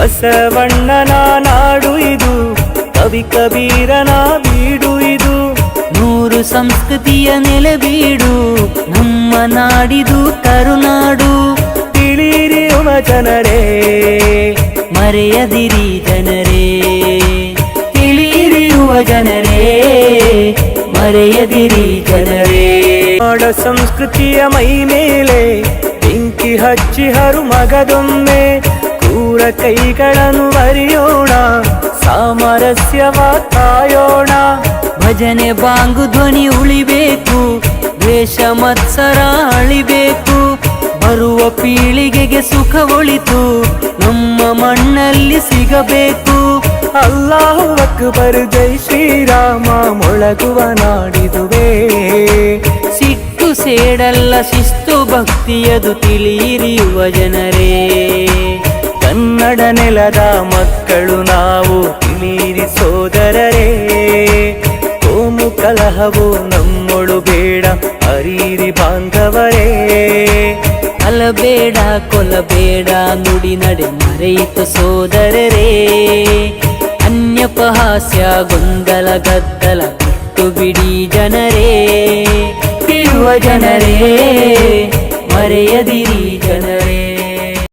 ಬಸವಣ್ಣನ ನಾಡು ಇದು, ಕವಿ ಕಬೀರನ ಬೀಡು ಇದು. ನೂರು ಸಂಸ್ಕೃತಿಯ ನೆಲೆಬೀಡು ನಮ್ಮ ನಾಡಿದು ಕರುನಾಡು. ತಿಳಿರಿಯುವ ಜನರೇ, ಮರೆಯದಿರಿ ಜನರೇ. ತಿಳಿರಿಯುವ ಜನರೇ, ಮರೆಯದಿರಿ ಜನರೇ. ನಾಡ ಸಂಸ್ಕೃತಿಯ ಮೈ ಮೇಲೆ, ಬೆಂಕಿ ಹಚ್ಚಿ ಹರು ಮಗದೊಮ್ಮೆ ಕ್ರೂರ ಕೈಗಳನ್ನು ಬರೆಯೋಣ ಸಾಮರಸ್ಯವ ಕಾಯೋಣ. ಭಜನೆ ಬಾಂಗು ಧ್ವನಿ ಉಳಿಬೇಕು, ದ್ವೇಷ ಮತ್ಸರ ಅಳಿಬೇಕು. ಬರುವ ಪೀಳಿಗೆಗೆ ಸುಖ ಒಳಿತು, ನಮ್ಮ ಮಣ್ಣಲ್ಲಿ ಸಿಗಬೇಕು. ಅಲ್ಲಾಹು ಅಕ್ಬರ್, ಜೈ ಶ್ರೀರಾಮ, ಮೊಳಗುವ ನಾಡಿದುವೆ. ಸಿಟ್ಟು ಸೇಡಲ್ಲ ಶಿಸ್ತು ಭಕ್ತಿಯದು ತಿಳಿಯಿರಿಯುವ ಜನರೇ. ಕನ್ನಡ ನೆಲದ ಮಕ್ಕಳು ನಾವು ಮೀರಿ ಸೋದರರೇ. ಕೋಮು ಕಲಹವು ನಮ್ಮೊಳು ಬೇಡ ಅರೀರಿ ಬಾಂಧವರೇ. ಅಲಬೇಡ ಕೊಲಬೇಡ ನುಡಿ ನಡೆ ಮರೆಯಿತು ಸೋದರರೇ. ಅನ್ಯಪಹಾಸ್ಯ ಗೊಂದಲ ಗದ್ದಲ ಬಿಟ್ಟು ಬಿಡಿ ಜನರೇ. ಇರುವ ಜನರೇ ಮರೆಯದಿರಿ.